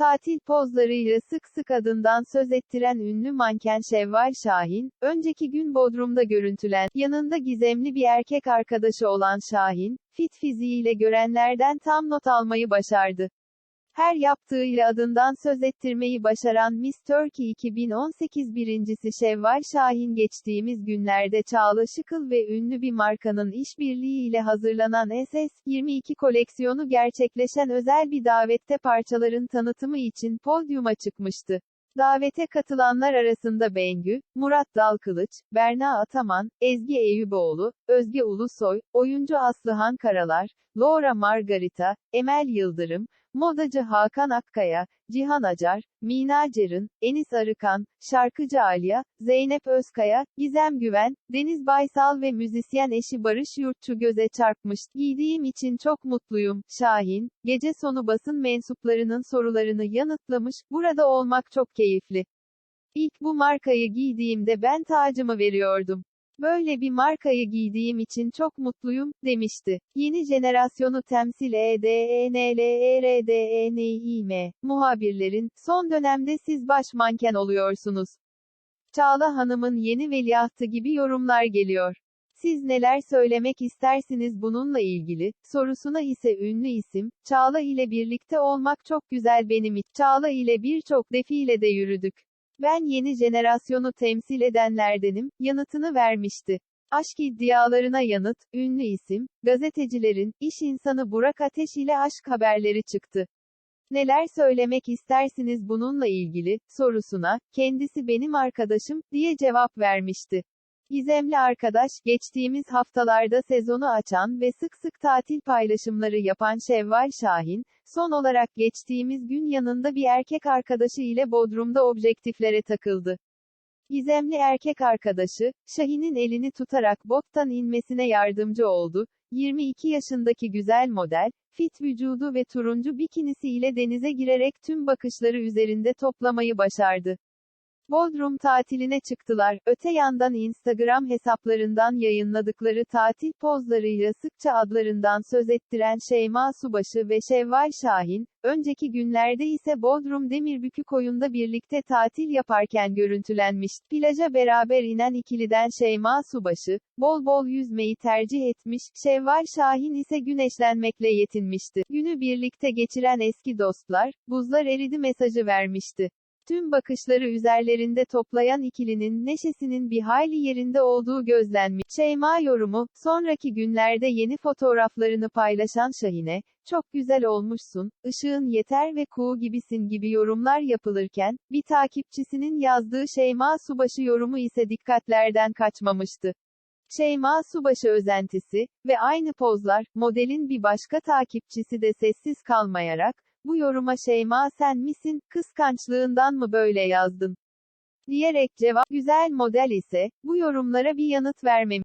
Tatil pozlarıyla sık sık adından söz ettiren ünlü manken Şevval Şahin, önceki gün Bodrum'da görüntülen, yanında gizemli bir erkek arkadaşı olan Şahin, fit fiziğiyle görenlerden tam not almayı başardı. Her yaptığıyla adından söz ettirmeyi başaran Miss Turkey 2018 birincisi Şevval Şahin geçtiğimiz günlerde Çağla Şıkıl ve ünlü bir markanın işbirliğiyle hazırlanan SS22 koleksiyonu gerçekleşen özel bir davette parçaların tanıtımı için podyuma çıkmıştı. Davete katılanlar arasında Bengü, Murat Dalkılıç, Berna Ataman, Ezgi Eyüboğlu, Özge Ulusoy, oyuncu Aslıhan Karalar, Laura Margarita, Emel Yıldırım, modacı Hakan Akkaya, Cihan Acar, Mina Cerın, Enis Arıkan, şarkıcı Alya, Zeynep Özkaya, Gizem Güven, Deniz Baysal ve müzisyen eşi Barış Yurtçu göze çarpmış. Giydiğim için çok mutluyum. Şahin, gece sonu basın mensuplarının sorularını yanıtlamış, burada olmak çok keyifli. İlk bu markayı giydiğimde ben tacımı veriyordum. Böyle bir markayı giydiğim için çok mutluyum, demişti. Yeni jenerasyonu temsil E EDENLERDENİM, muhabirlerin, son dönemde siz baş manken oluyorsunuz. Çağla Hanım'ın yeni veliahtı gibi yorumlar geliyor. Siz neler söylemek istersiniz bununla ilgili, sorusuna ise ünlü isim, Çağla ile birlikte olmak çok güzel benim için. Çağla ile birçok defile de yürüdük. Ben yeni jenerasyonu temsil edenlerdenim, yanıtını vermişti. Aşk iddialarına yanıt, ünlü isim, gazetecilerin, iş insanı Burak Ateş ile aşk haberleri çıktı. Neler söylemek istersiniz bununla ilgili, sorusuna, kendisi benim arkadaşım, diye cevap vermişti. Gizemli arkadaş, geçtiğimiz haftalarda sezonu açan ve sık sık tatil paylaşımları yapan Şevval Şahin, son olarak geçtiğimiz gün yanında bir erkek arkadaşı ile Bodrum'da objektiflere takıldı. Gizemli erkek arkadaşı, Şahin'in elini tutarak bottan inmesine yardımcı oldu. 22 yaşındaki güzel model, fit vücudu ve turuncu bikinisi ile denize girerek tüm bakışları üzerinde toplamayı başardı. Bodrum tatiline çıktılar. Öte yandan Instagram hesaplarından yayınladıkları tatil pozlarıyla sıkça adlarından söz ettiren Şeyma Subaşı ve Şevval Şahin, önceki günlerde ise Bodrum Demirbükü koyunda birlikte tatil yaparken görüntülenmiş. Plaja beraber inen ikiliden Şeyma Subaşı, bol bol yüzmeyi tercih etmiş, Şevval Şahin ise güneşlenmekle yetinmişti. Günü birlikte geçiren eski dostlar, buzlar eridi mesajı vermişti. Tüm bakışları üzerlerinde toplayan ikilinin neşesinin bir hayli yerinde olduğu gözlenmiş. Şeyma yorumu, sonraki günlerde yeni fotoğraflarını paylaşan Şahin'e, çok güzel olmuşsun, ışığın yeter ve kuğu gibisin gibi yorumlar yapılırken, bir takipçisinin yazdığı Şeyma Subaşı yorumu ise dikkatlerden kaçmamıştı. Şeyma Subaşı özentisi ve aynı pozlar, modelin bir başka takipçisi de sessiz kalmayarak, bu yoruma Şeyma sen misin, kıskançlığından mı böyle yazdın? diyerek cevap, güzel model ise, bu yorumlara bir yanıt vermemiş.